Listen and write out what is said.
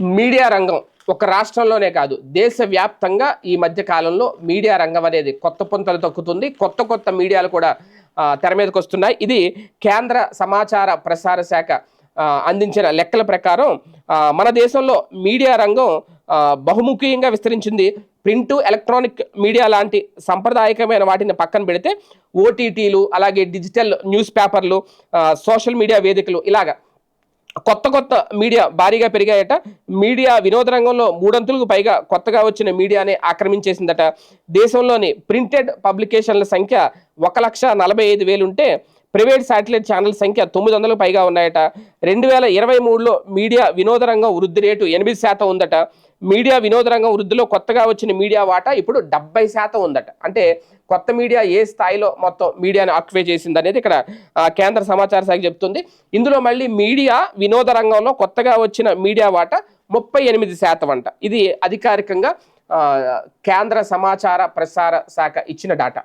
Media రంగం ఒక రాష్ట్రంలోనే కాదు దేశవ్యాప్తంగా ఈ మధ్య కాలంలో మీడియా రంగం అనేది కొత్త పొంతలు తొక్కుతుంది. కొత్త కొత్త మీడియాలు కూడా తెర మీదకి వస్తున్నాయి. ఇది కేంద్ర సమాచార ప్రసార శాఖ అందించిన లెక్కల ప్రకారం మన దేశంలో మీడియా రంగం బహుముఖీయంగా విస్తరించింది. ప్రింట్ ఎలక్ట్రానిక్ మీడియా లాంటి సంప్రదాయకమైన వాటిని పక్కన పెడితే ఓటీటీలు అలాగే డిజిటల్ న్యూస్ పేపర్లు సోషల్ మీడియా వేదికలు ఇలాగా కొత్త కొత్త మీడియా భారీగా పెరిగాయట. మీడియా వినోద రంగంలో మూడంతులకు పైగా కొత్తగా వచ్చిన మీడియానే ఆక్రమించేసిందట. దేశంలోని ప్రింటెడ్ పబ్లికేషన్ల సంఖ్య ఒక లక్ష నలభై ఐదు వేలు ఉంటే ప్రైవేట్ శాటిలైట్ ఛానల్ సంఖ్య తొమ్మిది వందలకు పైగా ఉన్నాయట. రెండు వేల ఇరవై మూడులో మీడియా వినోద రంగం వృద్ధి రేటు ఎనిమిది శాతం ఉందట. మీడియా వినోద రంగం వృద్ధిలో కొత్తగా వచ్చిన మీడియా వాటా ఇప్పుడు డెబ్బై శాతం ఉందట. అంటే కొత్త మీడియా ఏ స్థాయిలో మొత్తం మీడియాని ఆక్యుపై చేసింది అనేది ఇక్కడ కేంద్ర సమాచార శాఖ చెప్తుంది. ఇందులో మళ్ళీ మీడియా వినోద రంగంలో కొత్తగా వచ్చిన మీడియా వాటా ముప్పై ఎనిమిది శాతం అంట. ఇది అధికారికంగా కేంద్ర సమాచార ప్రసార శాఖ ఇచ్చిన డాటా.